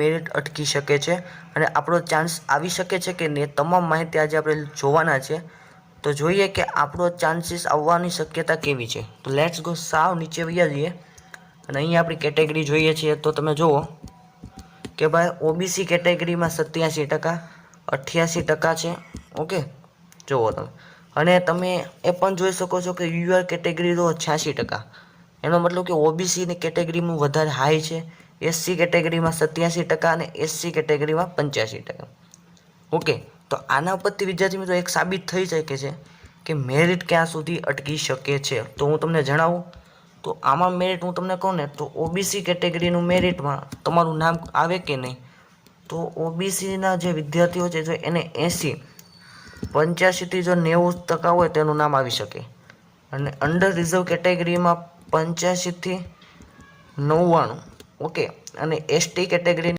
Merit અટકી શકે છે અને આપણો ચાન્સ આવી શકે છે કે નહીં તમામ માહિતી આજે આપણે જોવાના છે. તો જોઈએ કે આપણો ચાન્સીસ આવવાની શક્યતા કેવી છે. તો લેટ્સ ગો સાવ નીચે વૈયા જઈએ. અને અહીંયા આપણી કેટેગરી જોઈએ છીએ તો તમે જુઓ કે ભાઈ ઓબીસી કેટેગરીમાં સત્યાસી ટકા, અઠ્યાસી ટકા છે. ઓકે? જુઓ તમે. અને તમે એ પણ જોઈ શકો છો કે યુઆર કેટેગરી તો છ્યાસી ટકા. એનો મતલબ કે ઓબીસીની કેટેગરીમાં વધારે હાઈ છે. એસસી કેટેગરીમાં સત્યાસી ટકા અને એસસી કેટેગરીમાં પંચ્યાસી ટકા. ઓકે, તો આના ઉપરથી વિદ્યાર્થી મિત્રો એક સાબિત થઈ શકે છે કે મેરિટ ક્યાં સુધી અટકી શકે છે. તો હું તમને જણાવું, તો આમાં મેરિટ હું તમને કહું ને, તો ઓબીસી કેટેગરીનું મેરિટમાં તમારું નામ આવે કે નહીં? તો ઓબીસીના જે વિદ્યાર્થીઓ છે, જો એને એંસી, પંચ્યાસીથી જો નેવું ટકા હોય તેનું નામ આવી શકે. અને અંડર રિઝર્વ કેટેગરીમાં પંચ્યાસીથી નવ્વાણું ઓકે. અને એસટી કેટેગરી